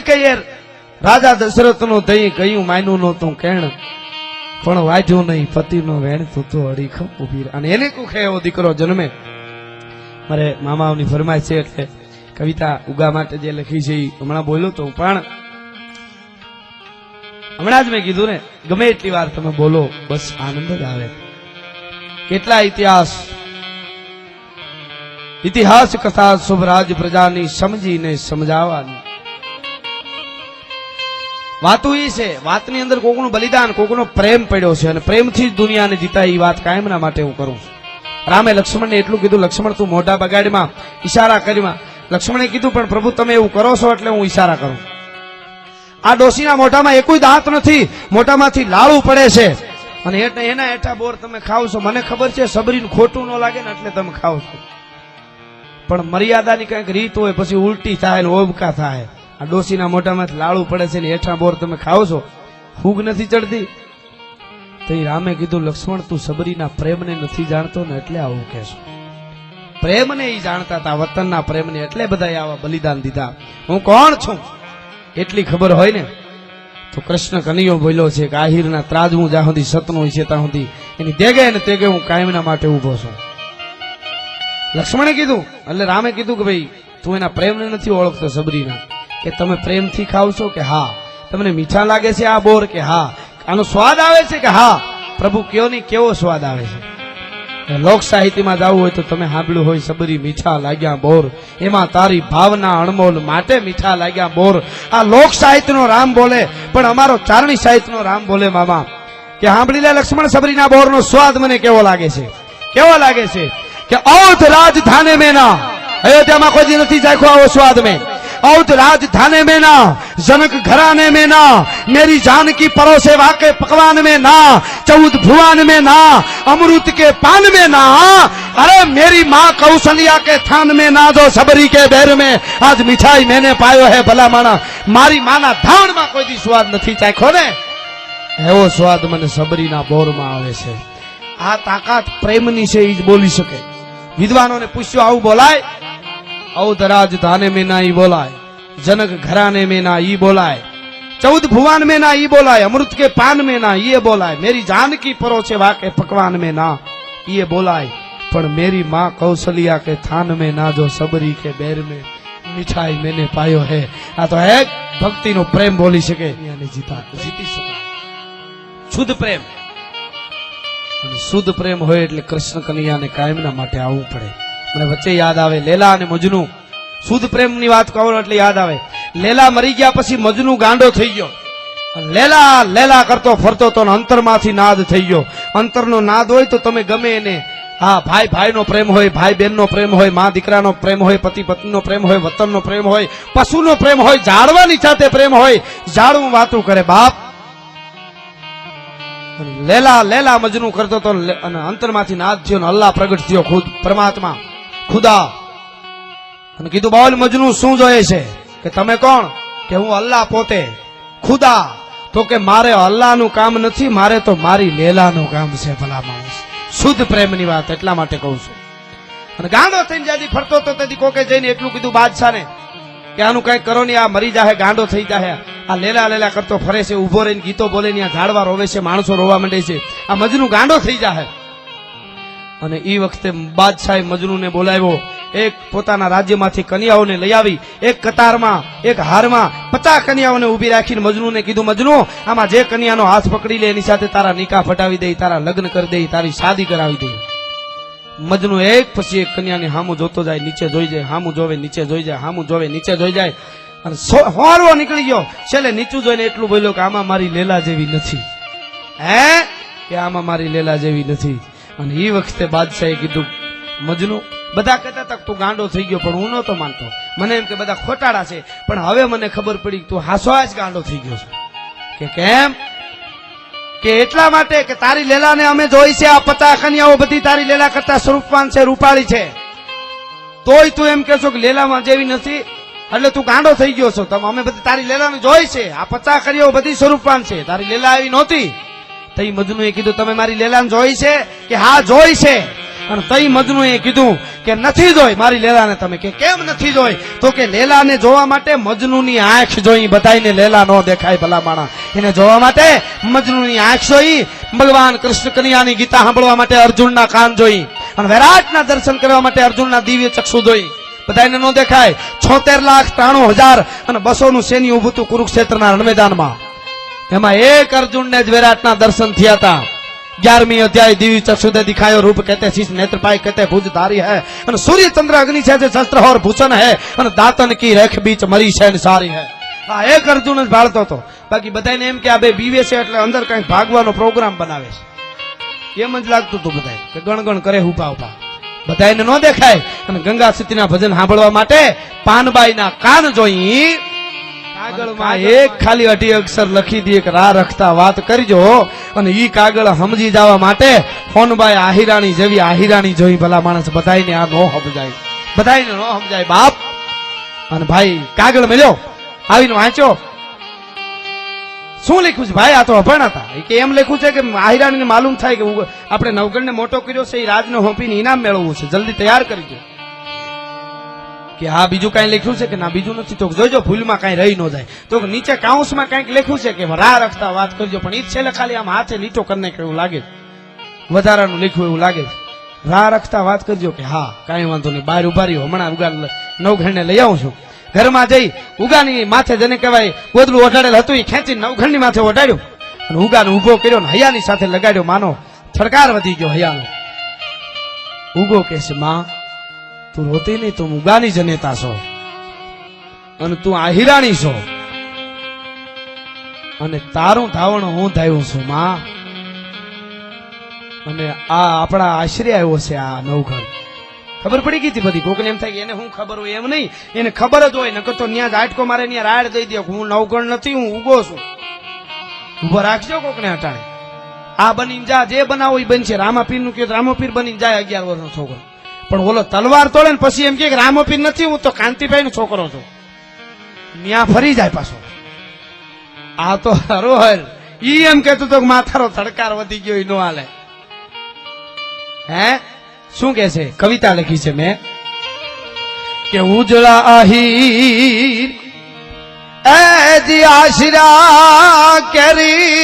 કઈ રાજા દશરથનું થઈ કયું માયનું નહોતું કેણ. પણ વાજો નહીં, પતિનો વેણ તું તો ઊભી અને એને કુખે એવો દીકરો જન્મે. મારે મામાઓની ફરમાય છે એટલે કવિતા ઉગા માટે જે લખી છે હમણાં બોલ્યો તો પણ હમણાં જ મેં કીધું ને, ગમે એટલી વાર તમે બોલો, બસ આનંદ જ આવે. કેટલા ઇતિહાસ ઇતિહાસ કથા શુભરાજ પ્રજાની સમજીને સમજાવવાની. વાતો એ છે, વાતની અંદર કોકનું બલિદાન, કોકનો પ્રેમ પડ્યો છે અને પ્રેમથી જ દુનિયાને જીતા એ વાત કાયમના માટે હું કરું રામે લક્ષ્મણને એટલું કીધું, લક્ષ્મણ, તું મોઢા બગાડીમાં, ઈશારા કરીમાં. લક્ષ્મણે કીધું, પણ પ્રભુ, તમે એવું કરો છો એટલે હું ઈશારા કરું. આ ડોસીના મોઢામાં એકોય દાંત નથી, મોઢામાંથી લાળું પડે છે. અને એટલે એના હેઠા બોર તમે ખાવ છો. મને ખબર છે, સબરીને ખોટું ન લાગે ને એટલે તમે ખાવ છો. પણ મર્યાદાની કંઈક રીત હોય, પછી ઉલટી થાય ને ઓબકા થાય. આ ડોસીના મોઢામાં લાળું પડે છે ને હેઠા બોર તમે ખાવ છો? ફૂગ નથી ચડતી? તો રામે કીધું, લક્ષ્મણ, તું સબરીના પ્રેમને નથી જાણતો ને એટલે આવું કહેશો. પ્રેમને એ જાણતા હતા વતનના પ્રેમને એટલે બધા આવા બલિદાન દીધા. હું કોણ છું? એટલી ખબર હોય ને? તો કૃષ્ણ કનૈયો બોલ્યો છે કે આહિરના ત્રાજ હું જ્યાં સુધી સતનો છે ત્યાં સુધી એની તેગે ને તેગે હું કાયમના માટે ઊભો છું. લક્ષ્મણે કીધું, એટલે રામે કીધું કે ભાઈ, તું એના પ્રેમને નથી ઓળખતો સબરીના. કે તમે પ્રેમથી ખાવ છો કે હા? તમને મીઠા લાગે છે આ બોર કે હા? આનો સ્વાદ આવે છે કે હા? પ્રભુ કયો નહીં કેવો સ્વાદ આવે છે? લોક સાહિત્યમાં જવું હોય તો તમે સાંભળ્યું હોય સબરી મીઠા લાગ્યા બોર. એમાં તારી ભાવના અણમોલ માટે મીઠા લાગ્યા બોર. આ લોક સાહિત્યનો રામ બોલે, પણ અમારો ચારણી સાહિત્યનો રામ બોલે, મામા. કે સાંભળી લે લક્ષ્મણ સબરીના બોરનો સ્વાદ મને કેવો લાગે છે? કેવો લાગે છે? કે ઔધ રાજધાને મેના. અયોધ્યામાં કોઈ નથી ચાખ્યો આવો સ્વાદ મેં. ઔધ રાજધાને में ना जनक घराने में ना मेरी जान की परोसे वाके पकवान में ना चौद भुवन में ना अमृत के पान में ना अरे मेरी माँ कौशल्या के थान में ना जो सबरी के बैर में आज मिठाई मैंने पायो है भला माना મારી માના ધાવણમાં કોઈ દી સ્વાદ નથી ચાખ્યો ને એવો સ્વાદ મને સબરીના બોરમાં આવે છે આ તાકાત પ્રેમની છે એ જ બોલી શકે વિદ્વાનોને પૂછ્યું આવું બોલાય ઔધ રાજધાને में ना જનક ઘરાને મેં ના ઈ બોલાય ચૌદ ભુવાન મેં ના ઈ બોલાય અમૃત કે પાન મેં ના ઈએ બોલાય મેરી જાનકી પરો છે વાકે પકવાન મેં ના ઈએ બોલાય પણ મેરી માં કૌશલ્યા કે થાન મેં ના જો સબરી કે બેર મેં મીઠાઈ મેને પાયો હે આ તો હે ભક્તિનો પ્રેમ બોલી શકે જીતા જીતી શકે શુદ્ધ પ્રેમ અને શુદ્ધ પ્રેમ હોય એટલે કૃષ્ણ કનૈયાને કાયમના માટે આવવું પડે. મને વચ્ચે યાદ આવે, લેલા અને મજનું શુદ્ધ પ્રેમની વાત કહો એટલે યાદ આવે. લેલા મરી ગયા પછી મજનુ ગાંડો થઈ ગયો. લેલા લેલા કરતો ફરતો તો અંતરમાંથી નાદ થઈ ગયો. અંતરનો નાદ હોય તો તમે ગમે એને હા ભાઈ ભાઈનો પ્રેમ હોય, ભાઈ બહેનનો પ્રેમ હોય, મા દીકરાનો પ્રેમ હોય, પતિ પત્નીનો પ્રેમ હોય, વતનનો પ્રેમ હોય, પશુનો પ્રેમ હોય, જાળવાની સાથે પ્રેમ હોય, જાળવું વાતું કરે બાપ. લેલા લેલા મજનુ કરતો તો અને અંતરમાંથી નાદ થયો ને અલ્લાહ પ્રગટ થયો ખુદ, પરમાત્મા. ખુદા. અને કીધું બોલ મજનુ, શું જોઈએ છે? કે તમે કોણ? કે હું અલ્લાહ પોતે, ખુદા. તો કે મારે અલ્લાહનું કામ નથી, મારે તો મારી લેલાનું કામ છે, ભલા માણસ. શુદ્ધ પ્રેમની વાત, એટલા માટે કહું છું. અને ગાંડો થઈને જ્યાંથી ફરતો તો ત્યાંથી કોકે જઈને એટલું કીધું બાદશાહને, કે આનું કઈ કરો નહીં, આ મરી જાહે, ગાંડો થઈ જાહે. આ લેલા લેલા કરતો ફરે છે ઊભો રહીને ગીતો બોલે ને, આ ઝાડવા રોવે છે, માણસો રોવા માંડે છે. આ મજનુ ગાંડો થઈ જાહે. અને એ વખતે બાદશાહે મજનુને બોલાવ્યો એક પોતાના રાજ્યમાંથી કન્યાઓને લઈ આવી, એક કતારમાં, એક હારમાં પચાસ કન્યાઓને ઊભી રાખીને મજનુને કીધું, મજનુ, આમાં જે કન્યાનો હાથ પકડી લે, એની સાથે તારા નિકાહ ફટાવી દે, તારા લગ્ન કરી દે, તારી શાદી કરાવી દે. મજનુ એક પછી એક કન્યાને હામું જોતો જાય, નીચે જોઈ જાય, હામું જોવે, નીચે જોઈ જાય, હામું જોવે, નીચે જોઈ જાય. અને હોરવો નીકળી ગયો. છેલ્લે નીચું જોઈને એટલું બોલ્યો કે, આમાં મારી લેલા જેવી નથી. હે? કે આમાં મારી લેલા જેવી નથી. અને એ વખતે બાદશાહે કીધું, મજનુ બધા કહેતા હતા તું ગાંડો થઈ ગયો, પણ હું નહોતો માનતો. મને એમ કે બધા ખોટાડા છે, પણ હવે મને ખબર પડી તું જ ગાંડો થઈ ગયો છે. કે કેમ? કે એટલા માટે કે તારી લેલાને અમે જોઈ છે, આ પચાસ કન્યાઓ બધી તારી લેલા કરતા સ્વરૂપવાન છે, રૂપાળી છે. તોય તું એમ કહેશો કે લેલામાં જેવી નથી, એટલે તું ગાંડો થઈ ગયો છો. તમે અમે બધી તારી લેલાને જોઈ છે, આ પતાખનિયાઓ બધી સ્વરૂપવાન છે. તારી લેલા આવી નહોતી. તઈ એ કીધું, તમે મારી લેલાને જોઈ છે કે હા, જોઈ છે. અને તઈ મજનુએ કીધું કે નથી જોઈ, મારી લેલાને તમે કે કેમ નથી જોઈ? તો કે લેલાને જોવા માટે મજનુની આંખ જોઈ બધાને લેલા નો દેખાય ભલા માણા એને જોવા માટે મજનુની આંખ જોઈ ભગવાન કૃષ્ણ કન્યાની ગીતા સાંભળવા માટે અર્જુનના કાન જોઈ અને વિરાટના દર્શન કરવા માટે અર્જુનના દિવ્ય ચક્ષુ જોઈ. બધાને નો દેખાય. છોતેર લાખ ત્રાણું હજાર અને બસો નું સૈન્ય ઉભું હતું કુરુક્ષેત્રના રણમેદાનમાં. એમાં એક અર્જુનને જ વિરાટના દર્શન થયા હતા. ग्यारहवीं अध्याय दिव्य चक्षुदे दिखायो रूप कहते शीश नेत्रपाय कहते भुज धारी है અને સૂર્ય ચંદ્ર અગ્નિ છે જે શસ્ત્ર और भूषण है અને દાંતન કી રેખ બીચ મરી છે ને સારી है આ એક અર્જુન જ ભાળતો હતો બાકી બધાને એમ કે આ બે બીવે છે એટલે અંદર કઈ ભાગવાનો પ્રોગ્રામ બનાવે છે એમ જ લાગતું હતું બધાય કે ગણગણ કરે ઉભા ઉભા બધાને ન દેખાય અને ગંગા સતીના ભજન સાંભળવા માટે પાનબાઈના કાન જોઈ કાગળમાં એક ખાલી અઢી અક્ષર લખી દે કે રા રખતા વાત કરજો. અને ઈ કાગળ સમજી જવા માટે ફોનબાઈ આહિરાણી જેવી આહિરાણી જોઈ ભલા માણસ બધાયને આ નો સમજાય. બધાયને નો સમજાય બાપ. અને ભાઈ કાગળ મળ્યો આવીને વાંચો શું લખ્યું છે? ભાઈ આ તો અભણ હતા. કે એમ લખ્યું છે કે આહિરાણીને માલુમ થાય કે આપણે નવગણને મોટો કર્યો છે એ રાજને હોંપીને ઇનામ મેળવવું છે. જલ્દી તૈયાર કરી દો. કે હા, બીજું કાંઈ લખ્યું છે કે ના, બીજું નથી. તો જોજો, ભૂલમાં કાંઈ રહી ન જાય. તો નીચે કાઉન્સમાં કાંઈક લખ્યું છે કે રાહ રખતા વાત કરજો, પણ ઈ છેલ્લે ખાલી આમ હાથે લીટો કરીને એવું લાગે. વધારાનું લખ્યું એવું લાગે. રાહ રખતા વાત કરજો કે હા, કાંઈ વાંધો નહીં. બહાર ઊભા રહ્યો. હમણાં ઉગા નવઘણને લઈ આવું છું. ઘરમાં જઈ ઉગાની માથે જેને કહેવાય ગોદલું ઓઢાડેલ હતું એ ખેંચી નવઘણની માથે ઓઢાડ્યું. અને ઉગાને ઊભો કર્યો ને હૈયાની સાથે લગાડ્યો. માનો, થડકાર વધી ગયો હૈયાનો. ઉગો કે છે માં તું રોતી નહીં તું મુગાની જનેતા છો. અને તું આહિરાણી છો. અને તારું ધાવણ હું ધાયું છું, માં. અને આ આપણા આશરે આવ્યો છે આ નવઘર. ખબર પડી ગઈ હતી બધી? કોકને એમ થાય એને હું ખબર હોય? એમ નહીં. એને ખબર જ હોય, નકર તો ન્યા આટકો મારે ન્યા રાડ દઈ દે. હું નવગણ નથી, હું ઉગો છું. ઊભો રાખજો કોકને હટાણે આ બની જા, જે બનાવો એ બનશે. રામાપીરનું કે રામાપીર બની જાય અગિયાર વર્ષનો છોકરો. પણ ઓલો તલવાર તોડે ને પછી એમ કે કે નથી, હું તો કાંતિભાઈ નો છોકરો છું. ન્યા ફરી જાય પાછો. આ તો હરોહર ઈ એમ કેતો તો માથારો તડકાર વધી ગયો, ઈ નો હાલે. હે? શું કે છે? કવિતા લખી છે મેં. કે ઉજળા આહીર, એ જી આશરા કરી,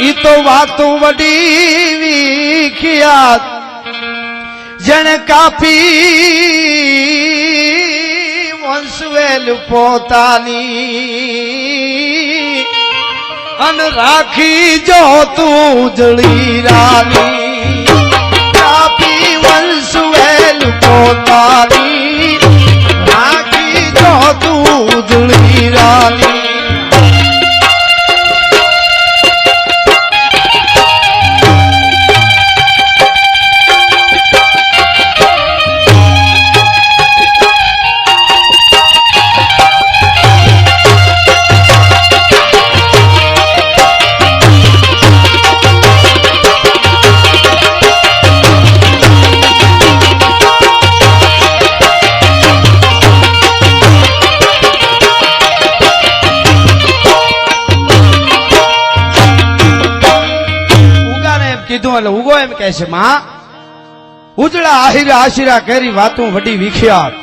ઈ તો વાતો વડી વિખ્યાત જણ કાપી વંશવેલ પોતાની અન રાખી જો તું જળી રાની કહે છે, માં, ઉજળા આહિરા આશીરા કરી વાતું વડી વિખ્યાત.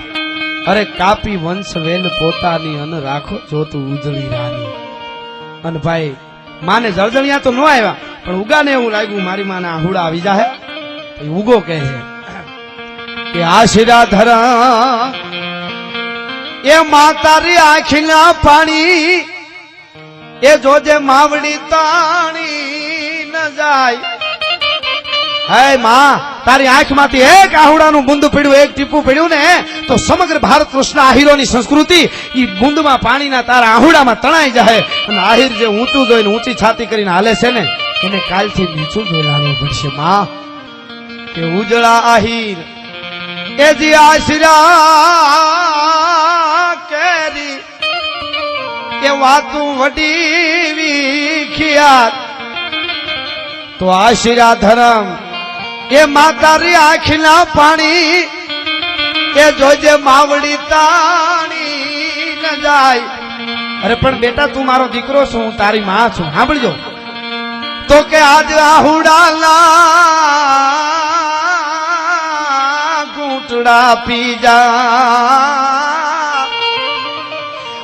અરે કાપી વંશ વેલ પોતાની અન રાખો જોતું ઉજળી રાની અને ભાઈ, માને જળજણિયા તો ન આવ્યા, પણ ઉગાને એવું લાગ્યું મારી માને આહુડા આવી જાહે. ઉગો કહે છે કે, આશીરા ધરા, એ માતારી આંખના પાણી, એ જોજે માવડી તાણી ન જાય. હે માં, તારી આંખમાંથી એક આહુડાનું બુંદ પડ્યું એક ટીપું પડ્યું ને, તો સમગ્ર ભારત કૃષ્ણ આહિરોની સંસ્કૃતિ ઈ બુંદમાં પાણીના તારા આહુડામાં તણાઈ જાય અને આહિર જે ઊંચું જોઈને ઊંચી છાતી કરીને હાલે છે ને, એને કાલથી નીચું જોઈ લાવવું પડશે, માં. કે ઉજળા આહિર, એ જે આશરા કેરી કે વાતું વડી વિખ્યાત તો આશીરા ધરમ એ માતારી આંખના પાણી, એ જોજે માવડી તાણી ન જાય. અરે, પણ બેટા, તું મારો દીકરો છું, હું તારી માં છું. સાંભળજો. તો કે આજ આહુડાના ઘૂંટડા પી જા.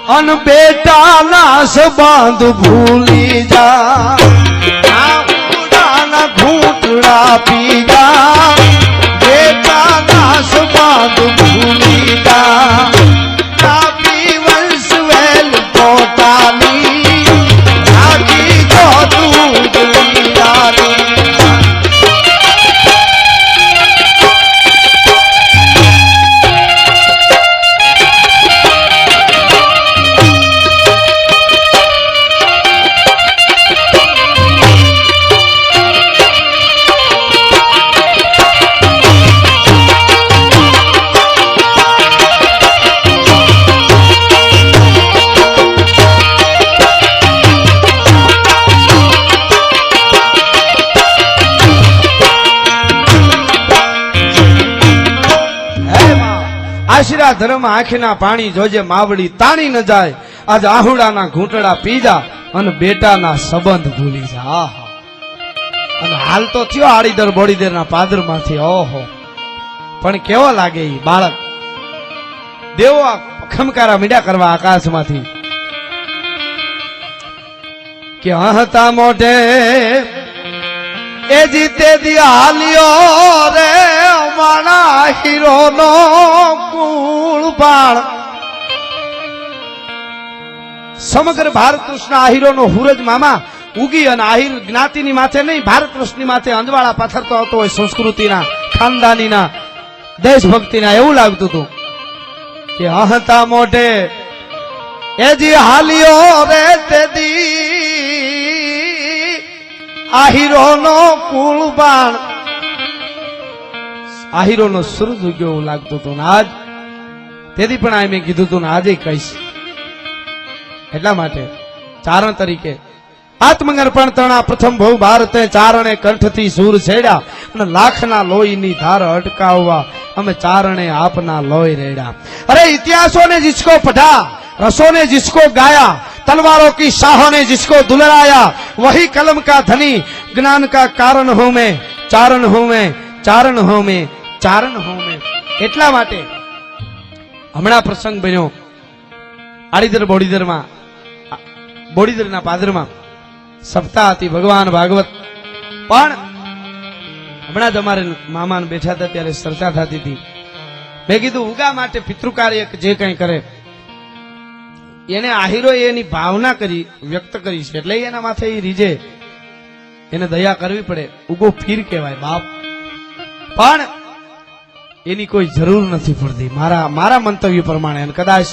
અન બેટાના બાંધ ભૂલી જા. ઘૂંટડા પી જા સંબંધ ભૂલી આશીરા ધર્મ આંખના પાણી જોજે, માવડી તાણી ન જાય. આજ આહુડાના ઘૂંટડા પીજા અને બેટાના સંબંધ ભૂલી જા. અને હાલ તો થયો આડીદર બોડીદર ના પાદરમાંથી ઓહો. પણ કેવો લાગે એ બાળક? દેવો આ ખમકારા મીડા કરવા આકાશમાંથી. કે હતા મોઢે એ જીતે રે માણા હીરો નો કુળ બાળ સમગ્ર ભારત કૃષ્ણ આહિરો નો હુરજ મામા, ઉગી અને આહિર જ્ઞાતિની માથે નહીં ભારત કૃષ્ણની માથે અંજવાળા પથરતો હતો હોય સંસ્કૃતિના, ખાનદાનીના, દેશભક્તિના, એવું લાગતું હતું કે અહતા મોઢે, એ જી હાલ્યો રે, તે દી આહિરોનો કુળબાણ આહિરોનો સુર ઉગ્યો એવું લાગતું હતું ને આજ. તેથી પણ આ મેં કીધું હતું ને આજે કહીશ. એટલા માટે ચારણ તરીકે આત્મગર્પણ તણા પ્રથમ ભવ ભારતે ચારણે કંઠથી સૂર છેડ્યા અને લાખના લોહીની ધાર અટકાવવા અમે ચારણે આપના લોહી રેડ્યા. અરે ઇતિહાસોને જીસકો પઢા, રસોને જીસકો ગાયા तलवारों की शाहों ने जिसको दुलराया वही कलम का धनी ज्ञान का कारण हूं मैं चारण हूं मैं ચારણ હો મેં ચારણ હો મેં એટલા માટે હમણાં પ્રસંગ બન્યો આડીદર બોડીદરમાં બોડીદરના પાદરમાં સપ્તાહ હતી ભગવાન ભાગવત પણ હમણાં જ અમારે મામાને બેઠા હતા ત્યારે ચર્ચા થતી હતી મેં કીધું ઉગા માટે પિતૃકાર્ય જે કંઈ કરે એને આહિરો એની ભાવના કરી, વ્યક્ત કરી છે. એટલે એના માથે એ રીજે. એને દયા કરવી પડે. ઉગો ફીર કહેવાય, બાપ. પણ એની કોઈ જરૂર નથી પડતી. મારા મારા મંતવ્ય પ્રમાણે અને કદાચ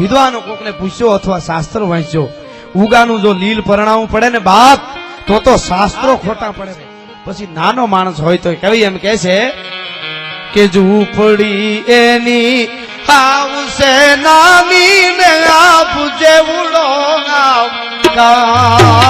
વિદ્વાનો કોકને પૂછ્યો અથવા શાસ્ત્ર વાંચ્યો, ઉગાનું જો લીલ પરણાવવું પડે ને બાપ, તો તો શાસ્ત્રો ખોટા પડે પછી નાનો માણસ હોય તો કવિ એમ કે છે કે ઝૂંપડી એની આવશે નાની ને આપ જેવડો આવકાર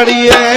দাঁড়িয়ে